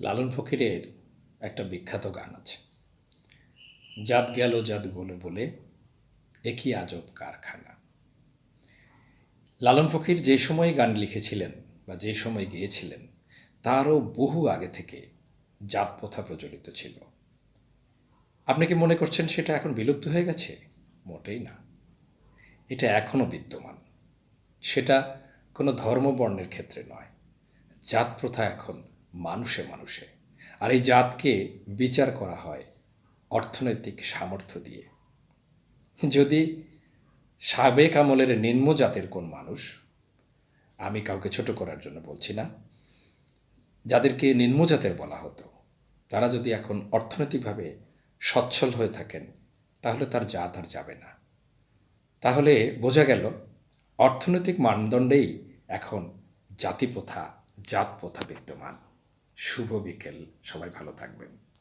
লালন ফকিরের একটা বিখ্যাত গান আছে। জাত গেল জাত বলে বলে, একই আজব কারখানা। লালন ফকির যে সময় গান লিখেছিলেন বা যে সময় গেয়েছিলেন, তারও বহু আগে থেকে জাত প্রথা প্রচলিত ছিল। আপনি কি মনে করছেন সেটা এখন বিলুপ্ত হয়ে গেছে? মোটেই না। এটা এখনও বিদ্যমান। সেটা কোনো ধর্মবর্ণের ক্ষেত্রে নয়। জাত প্রথা এখন মানুষে মানুষে। আর এই জাতকে বিচার করা হয় অর্থনৈতিক সামর্থ্য দিয়ে। যদি সাবেক আমলের নিম্ন জাতের কোন মানুষ, আমি কাউকে ছোট করার জন্য বলছি না, যাদেরকে নিম্ন জাতের বলা হতো, তারা যদি এখন অর্থনৈতিকভাবে সচ্ছল হয়ে থাকেন, তাহলে তার জাত আর যাবে না। তাহলে বোঝা গেল, অর্থনৈতিক মানদণ্ডেই এখন জাতিপ্রথা জাত প্রথা বিদ্যমান। শুভ বিকেল। সবাই ভালো থাকবেন।